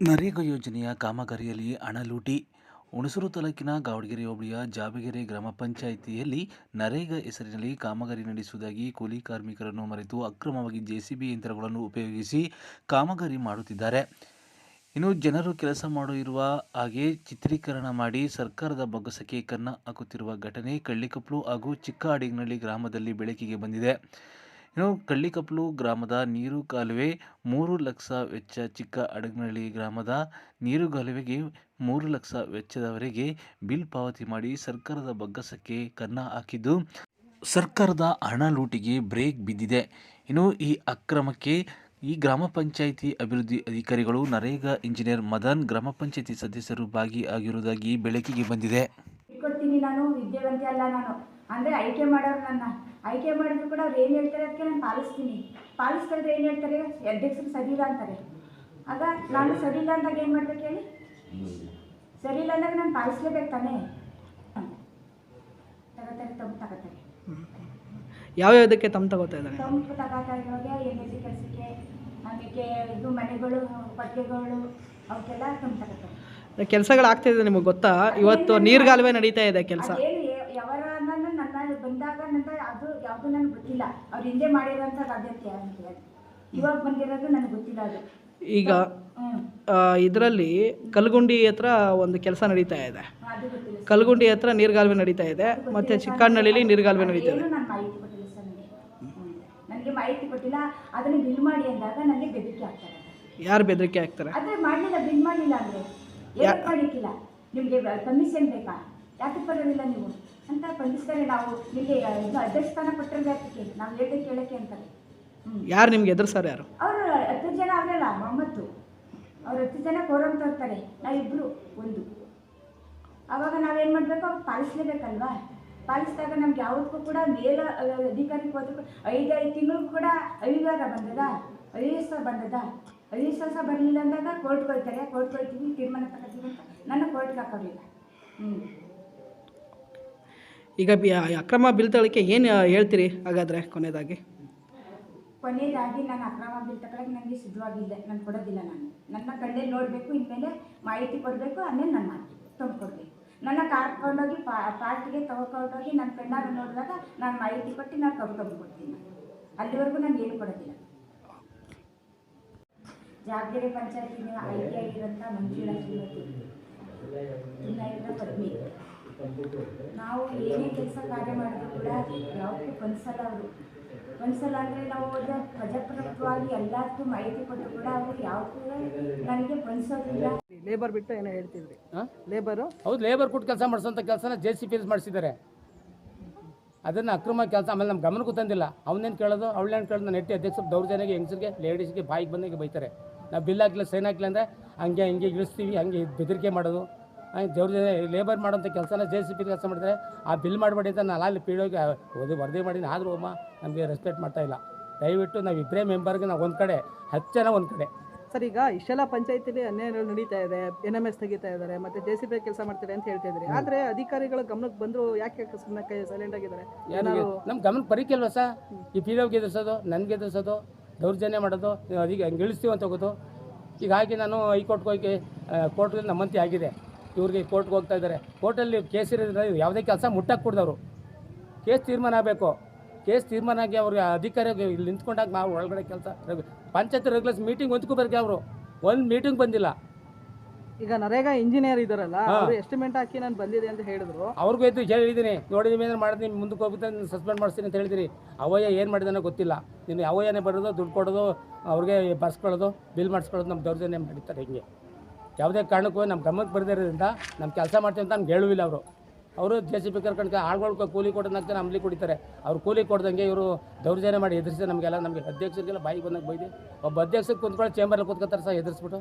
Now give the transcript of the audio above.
ನರೇಗಾ ಯೋಜನೆಯ ಕಾಮಗಾರಿಯಲ್ಲಿ ಹಣ ಲೂಟಿ. ಹುಣಸೂರು ತಾಲೂಕಿನ ಗಾವಡಗೆರೆ ಹೋಬಳಿಯ ಜಾಬಗೆರೆ ಗ್ರಾಮ ಪಂಚಾಯಿತಿಯಲ್ಲಿ ನರೇಗಾ ಹೆಸರಿನಲ್ಲಿ ಕಾಮಗಾರಿ ನಡೆಸುವುದಾಗಿ ಕೂಲಿ ಕಾರ್ಮಿಕರನ್ನು ಮರೆತು ಅಕ್ರಮವಾಗಿ ಜೆಸಿಬಿ ಯಂತ್ರಗಳನ್ನು ಉಪಯೋಗಿಸಿ ಕಾಮಗಾರಿ ಮಾಡುತ್ತಿದ್ದಾರೆ. ಇನ್ನು ಜನರು ಕೆಲಸ ಮಾಡಿರುವ ಹಾಗೆ ಚಿತ್ರೀಕರಣ ಮಾಡಿ ಸರ್ಕಾರದ ಬೊಗಸಕ್ಕೆ ಕನ್ನ ಹಾಕುತ್ತಿರುವ ಘಟನೆ ಕಳ್ಳಿಕಪ್ಲು ಹಾಗೂ ಚಿಕ್ಕ ಗ್ರಾಮದಲ್ಲಿ ಬೆಳಕಿಗೆ ಬಂದಿದೆ. ಇನ್ನು ಕಳ್ಳಿಕಪ್ಲು ಗ್ರಾಮದ ನೀರು ಕಾಲುವೆ ಮೂರು ಲಕ್ಷ ವೆಚ್ಚ ಚಿಕ್ಕ ಅಡಗನಹಳ್ಳಿ ಗ್ರಾಮದ ನೀರು ಕಾಲುವೆಗೆ ಮೂರು ಲಕ್ಷ ವೆಚ್ಚದವರೆಗೆ ಬಿಲ್ ಪಾವತಿ ಮಾಡಿ ಸರ್ಕಾರದ ಬಗ್ಗಸಕ್ಕೆ ಕನ್ನ ಹಾಕಿದ್ದು. ಸರ್ಕಾರದ ಹಣ ಲೂಟಿಗೆ ಬ್ರೇಕ್ ಬಿದ್ದಿದೆ. ಇನ್ನು ಈ ಅಕ್ರಮಕ್ಕೆ ಈ ಗ್ರಾಮ ಪಂಚಾಯಿತಿ ಅಭಿವೃದ್ಧಿ ಅಧಿಕಾರಿಗಳು ನರೇಗಾ ಇಂಜಿನಿಯರ್ ಮದನ್ ಗ್ರಾಮ ಪಂಚಾಯಿತಿ ಸದಸ್ಯರು ಭಾಗಿಯಾಗಿರುವುದಾಗಿ ಬೆಳಕಿಗೆ ಬಂದಿದೆ. ನಾನು ಆಯ್ಕೆ ಮಾಡೋರು ನನ್ನ. ಆಯ್ಕೆ ಮಾಡಿದ್ರು ಕೂಡ ಅವ್ರು ಏನು ಹೇಳ್ತಾರೆ ಅದಕ್ಕೆ ನಾನು ಪಾಲಿಸ್ತೀನಿ. ಪಾಲಿಸ್ತಾರೆ ಏನು ಹೇಳ್ತಾರೆ? ಅಧ್ಯಕ್ಷರು ಸರಿ ಇಲ್ಲ ಅಂತಾರೆ. ಆಗ ನಾನು ಸರಿ ಇಲ್ಲ ಅಂದಾಗ ಏನು ಮಾಡ್ಬೇಕು ಹೇಳಿ? ಸರಿ ಇಲ್ಲ ಅಂದಾಗ ನಾನು ಪಾಲಿಸ್ಲೇಬೇಕು ತಾನೇ. ತಗೋತಾರೆ ತಂಪು ತಗೋತಾರೆ. ಯಾವ್ಯಾವುದಕ್ಕೆ ತಮ್ಮ ತಗೋತಾ ಇದ್ದಾರೆ ತಂಪು ತಗೋತಾರೆ ಇವಾಗ ಎನ್ ಎಸ್ ಕೆಲಸಕ್ಕೆ ಆಮೇಲೆ ಇದು ಮನೆಗಳು ಕೊಟ್ಟಿಗೆಗಳು ಅವಕ್ಕೆಲ್ಲ ತಮ್ಮ ತಗೋತಾರೆ. ಕೆಲಸಗಳು ಇದೆ ನಿಮಗೆ ಗೊತ್ತಾ? ಇವತ್ತು ನೀರ್ಗಾಲುವೆ ನಡೀತಾ ಇದೆ ಕೆಲಸ ಅದೇನು ಯಾವರ ನನ್ನ ನನ್ನ ಬಂದಾಗ ನನ್ನ ಅದು ಯಾವುದು ನನಗೆ ಗೊತ್ತಿಲ್ಲ ಅವ್ರು ಹಿಂದೆ ಮಾಡಿರೋಂಥ ಸಾಧ್ಯತೆ ಇವಾಗ ಬಂದಿರೋದು ನನಗೆ ಗೊತ್ತಿಲ್ಲ ಅದು. ಈಗ ಇದರಲ್ಲಿ ಕಲ್ಗುಂಡಿ ಹತ್ರ ಒಂದು ಕೆಲಸ ನಡೀತಾ ಇದೆ. ಅದು ಗೊತ್ತಿಲ್ಲ ಕಲ್ಗುಂಡಿ ಹತ್ರ ನೀರ್ಗಾಲ್ವೆ ನಡೀತಾ ಇದೆ. ಮತ್ತೆ ಚಿಕ್ಕಣ್ಣಳ್ಳಿಲಿ ನೀರ್ಗಾಲ್ವೆ ನಡೀತಾ ಇದೆ. ಏನು ನಾನು ಮಾಹಿತಿ ಕೊಟ್ಟಿಲ್ಲ ಸರ್ ನನಗೆ ನನಗೆ ಮಾಹಿತಿ ಕೊಟ್ಟಿಲ್ಲ ಅದನ್ನು ಬಿಲ್ ಮಾಡಿ ಅಂದಾಗ ನನಗೆ ಬೆದರಿಕೆ ಆಗ್ತಾರೆ ಯಾರು ಬೆದರಿಕೆ ಹಾಕ್ತಾರೆ? ಆದರೆ ಮಾಡಲಿಲ್ಲ ಬಿಲ್ ಮಾಡಲಿಲ್ಲ ಅಂದರೆ. ಏನಕ್ಕೆ ಮಾಡಿಕ್ಕಿಲ್ಲ? ನಿಮಗೆ ಕಮಿಷನ್ ಬೇಕಾ? ಯಾಕೆ ಬರೋದಿಲ್ಲ ನೀವು? ಅಂತ ಬಂಧಿಸ್ತಾರೆ ನಾವು ಇಲ್ಲಿ ಇದು ಅಧ್ಯಕ್ಷ ಸ್ಥಾನ ಕೊಟ್ಟಿರೋದು ಯಾಕೆ ನಾವು ಹೇಳಿ ಕೇಳಕ್ಕೆ ಅಂತಾರೆ ಹ್ಞೂ ಯಾರು ನಿಮ್ಗೆ ಸರ್ ಯಾರು? ಅವರು ಹತ್ತು ಜನ ಅವರಲ್ಲ ಮೊಹಮ್ಮತ್ತು ಅವ್ರು ಹತ್ತು ಜನ ಕೋರಂ ತೋರ್ತಾರೆ ನಾವಿಬ್ಬರು ಒಂದು. ಆವಾಗ ನಾವೇನು ಮಾಡಬೇಕು? ಅವ್ರು ಪಾಲಿಸ್ಲೇಬೇಕಲ್ವಾ? ಪಾಲಿಸಿದಾಗ ನಮ್ಗೆ ಯಾವುದಕ್ಕೂ ಕೂಡ ಮೇಲ ಅಧಿಕಾರಿಗೆ ಹೋದಕ್ಕೂ ಐದೈದು ತಿಂಗಳು ಕೂಡ ಅವಿವಾರ ಬಂದದ? ಐದು ಸಾವಿರ ಬಂದದ? ಐದು ಸಹ ಬರಲಿಲ್ಲ ಅಂದಾಗ ಕೋರ್ಟ್ಗೆ ಹೋಗ್ತಾರೆ. ಕೋರ್ಟ್ಗೆ ಹೋಗ್ತೀವಿ ತೀರ್ಮಾನ ತಗೋತೀವಿ ಅಂತ. ನನ್ನ ಕೋರ್ಟ್ಗೆ ಹಾಕೋದಿಲ್ಲ ಹ್ಞೂ ಈಗ ಬಿ- ಅಕ್ರಮ ಬಿಲ್ ತಗೊಳ್ಳೋಕ್ಕೆ ಏನು ಹೇಳ್ತೀರಿ ಹಾಗಾದರೆ ಕೊನೆಯದಾಗಿ ಕೊನೆಯದಾಗಿ ನಾನು ಅಕ್ರಮ ಬಿಲ್ ತಗೊಳಕ್ಕೆ ನನಗೆ ಸಿದ್ಧವಾಗಿಲ್ಲ, ನಾನು ಕೊಡೋದಿಲ್ಲ ನಾನು. ನನ್ನ ಕಣ್ಣೇ ನೋಡಬೇಕು, ಇನ್ಮೇಲೆ ಮಾಹಿತಿ ಕೊಡಬೇಕು, ಆಮೇಲೆ ನಾನು ಮಾಡ್ತೀನಿ ಕೊಡ್ತೀನಿ ನನ್ನ ಕರ್ಕೊಂಡೋಗಿ ಪಾ ಪಾರ್ಟಿಗೆ ತಗೊಂಡೋಗಿ ನನ್ನ ಕಣ್ಣಾಗ ನೋಡಿದಾಗ ನಾನು ಮಾಹಿತಿ ಕೊಟ್ಟು ನಾನು ಕರ್ಕೊಂಡು ಕೊಡ್ತೀನಿ. ಅಲ್ಲಿವರೆಗೂ ನಾನು ಏನು ಕೊಡೋದಿಲ್ಲ. ಜಾಗಗೆರೆ ಪಂಚಾಯತಿನ ಆಯ್ಕೆಯಾಗಿರೋಂಥ ಮಂಜುಳಾ ಶ್ರೀಮತಿ. ಇರೋ ಪತ್ನಿ ನಾವು ಏನೇ ಕೆಲಸ ಕಾರ್ಯ ಮಾಡಿದ್ರು ಕೂಡ ಯಾವತ್ತೂ ಒಂದ್ಸಲ ಅವರು. ಒಂದ್ಸಲ ಅಂದರೆ ನಾವು ಹೋದ ಪ್ರಜಾಪ್ರಭುತ್ವವಾಗಿ ಎಲ್ಲದಕ್ಕೂ ಮಾಹಿತಿ ಕೊಟ್ಟರು ಕೂಡ ಅವರು ಯಾವತ್ತೂ ನನಗೆ ಬಂದಿಸೋದಿಲ್ಲ. ಲೇಬರ್ ಬಿಟ್ಟು ಏನೋ ಹೇಳ್ತಿದ್ರಿ. ಲೇಬರು ಹೌದು ಲೇಬರ್ ಕೊಟ್ಟು ಕೆಲಸ ಮಾಡಿಸೋಂಥ ಕೆಲಸನ ಜೆ ಸಿ ಪಿ ಮಾಡಿಸಿದ್ದಾರೆ. ಅದನ್ನು ಅಕ್ರಮ ಕೆಲಸ ಆಮೇಲೆ ನಮ್ಮ ಗಮನಕ್ಕೂ ತಂದಿಲ್ಲ. ಅವನೇನು ಕೇಳೋದು? ಅವಳೇನು ಕೇಳೋದು? ನಾನು ನೆಟ್ಟಿ ಅಧ್ಯಕ್ಷ ದೌರ್ಜನ್ಯಗೆ ಹೆಂಗಸರಿಗೆ ಲೇಡೀಸ್ಗೆ ಬಾಯಿಗೆ ಬಂದಂಗೆ ಬೈತಾರೆ. ನಾವು ಬಿಲ್ ಹಾಕಿಲ್ಲ ಸೈನ್ ಹಾಕಿಲ್ಲ ಅಂದರೆ ಹಂಗೆ ಹಿಂಗೆ ಇಳಿಸ್ತೀವಿ ಹಂಗೆ ಬೆದರಿಕೆ ಮಾಡೋದು. ಹಂಗೆ ದೌರ್ಜನ್ಯ ಲೇಬರ್ ಮಾಡೋಂಥ ಕೆಲಸನ ಜೆ ಸಿ ಪಿ ಕೆಲಸ ಮಾಡಿದರೆ ಆ ಬಿಲ್ ಮಾಡಬೇಡಿ ಅಂತ ನಾನು ಅಲ್ಲಿ ಪೀಡೋಗಿ ಓದಿ ವರದಿ ಮಾಡಿ ಆದರೂ ಅಮ್ಮ ನಮಗೆ ರೆಸ್ಪೆಕ್ಟ್ ಮಾಡ್ತಾ ಇಲ್ಲ. ದಯವಿಟ್ಟು ನಾವು ಇಬ್ಬರೇ ಮೆಂಬರ್ಗೆ ನಾವು ಒಂದು ಕಡೆ ಹತ್ತು ಜನ ಒಂದು ಕಡೆ. ಸರ್ ಈಗ ಇಷ್ಟೆಲ್ಲ ಪಂಚಾಯತಿಲಿ ಅನ್ಯಾಯಗಳು ನಡೀತಾ ಇದೆ ಎನ್ ಎಂ ಎಸ್ ತೆಗಿತಾ ಇದ್ದಾರೆ ಮತ್ತೆ ಜೆ ಸಿ ಬಿ ಕೆಲಸ ಮಾಡ್ತಾರೆ ಅಂತ ಹೇಳ್ತಾ ಇದ್ರಿ. ಆದರೆ ಅಧಿಕಾರಿಗಳ ಗಮನಕ್ಕೆ ಬಂದರು ಯಾಕೆ ಸುಮ್ಮನೆ ಕೈ ಸೈಲೆಂಟ್ ಆಗಿದ್ದಾರೆ? ಏನಾದರೂ ನಮ್ಮ ಗಮನಕ್ಕೆ ಬರೀಕಿಲ್ವ ಸರ್? ಈ ಪಿ ಡಬ್ಗೆ ಎದುರಿಸೋದು ನನಗೆ ಎದುರಿಸೋದು ದೌರ್ಜನ್ಯ ಮಾಡೋದು ಅದಕ್ಕೆ ಹಂಗೆ ಇಳಿಸ್ತೀವಿ ಅಂತ ಹೋಗೋದು ಹೀಗಾಗಿ ನಾನು ಹೈಕೋರ್ಟ್ಗೆ ಹೋಗಿ ಕೋರ್ಟ್ಗೆ ನಮ್ಮಂತೆ ಆಗಿದೆ. ಇವ್ರಿಗೆ ಕೋರ್ಟ್ಗೆ ಹೋಗ್ತಾ ಇದ್ದಾರೆ. ಕೋರ್ಟಲ್ಲಿ ಕೇಸ್ ಇರೋದ್ರಿಂದ ಯಾವುದೇ ಕೆಲಸ ಮುಟ್ಟಕ್ಕೆ ಕೊಡ್ದವರು. ಕೇಸ್ ತೀರ್ಮಾನ ಆಗಬೇಕು. ಕೇಸ್ ತೀರ್ಮಾನ ಆಗಿ ಅವ್ರಿಗೆ ಅಧಿಕಾರಿ ಇಲ್ಲಿ ನಿಂತ್ಕೊಂಡಾಗ ನಾವು ಒಳಗಡೆ ಕೆಲಸ ಪಂಚಾಯತ್ ರೆಗ್ಯುಲರ್ಸ್ ಮೀಟಿಂಗ್ ಹೊಂದ್ಕೋಬೇಕು ಅವರು. ಒಂದು ಮೀಟಿಂಗ್ ಬಂದಿಲ್ಲ. ಈಗ ನರೇಗಾ ಇಂಜಿನಿಯರ್ ಇದಾರಲ್ಲ ಅವರು ಎಸ್ಟಿಮೇಟ್ ಹಾಕಿ ನಾನು ಬಂದಿದೆ ಅಂತ ಹೇಳಿದ್ರು. ಅವ್ರಿಗೂ ಎದ್ದು ಹೇಳಿದ್ದೀನಿ ನೋಡಿ ನೀವು ಏನಾರು ನಿಮ್ಮ ಮುಂದಕ್ಕೆ ಹೋಗ್ಬಿಟ್ಟು ನೀನು ಸಸ್ಪೆಂಡ್ ಮಾಡಿಸ್ತೀನಿ ಅಂತ ಹೇಳಿದಿರಿ ಅವಯ್ಯ ಏನು ಮಾಡಿದಾನೋ ಗೊತ್ತಿಲ್ಲ. ನೀನು ಅವಯ್ಯನೇ ಬರೋದು ದುಡ್ಡು ಕೊಡೋದು ಅವ್ರಿಗೆ ಬರ್ಸ್ಕೊಳ್ಳೋದು ಬಿಲ್ ಮಾಡಿಸ್ಕೊಳ್ಳೋದು ನಮ್ಮ ದೌರ್ಜನ್ಯ ಮಾಡಿರ್ತಾರೆ ಹಿಂಗೆ. ಯಾವುದೇ ಕಾರಣಕ್ಕೂ ನಮ್ಮ ಗಮನಕ್ಕೆ ಬರದಿರೋದ್ರಿಂದ ನಮ್ಮ ಕೆಲಸ ಮಾಡ್ತೀವಿ ಅಂತ ನಮ್ಗೆ ಹೇಳುವಿಲ್ಲ ಅವರು. ಅವರು ಜೆ ಸಿ ಪಿ ಕರ್ಕೊಂಡು ಆಳ್ಗಳು ಕೂಲಿ ಕೊಡೋದಕ್ಕೆ ಅಂಬ್ಲಿ ಕುಡಿತಾರೆ. ಅವ್ರು ಕೂಲಿ ಕೊಡ್ದಂಗೆ ಇವರು ದೌರ್ಜನ್ಯ ಮಾಡಿ ಎದುರಿಸಿ ನಮಗೆಲ್ಲ ನಮಗೆ ಅಧ್ಯಕ್ಷರಿಗೆಲ್ಲ ಬಾಯಿಗೆ ಬಂದಾಗ ಬೈದು. ಒಬ್ಬ ಅಧ್ಯಕ್ಷಕ್ಕೆ ಕುಂತ್ಕೊಳ್ಳಿ ಚೇಂಬರಲ್ಲಿ ಕೂತ್ಕೊತಾರೆ ಸಹ ಎದುರಿಸ್ಬಿಟ್ಟು.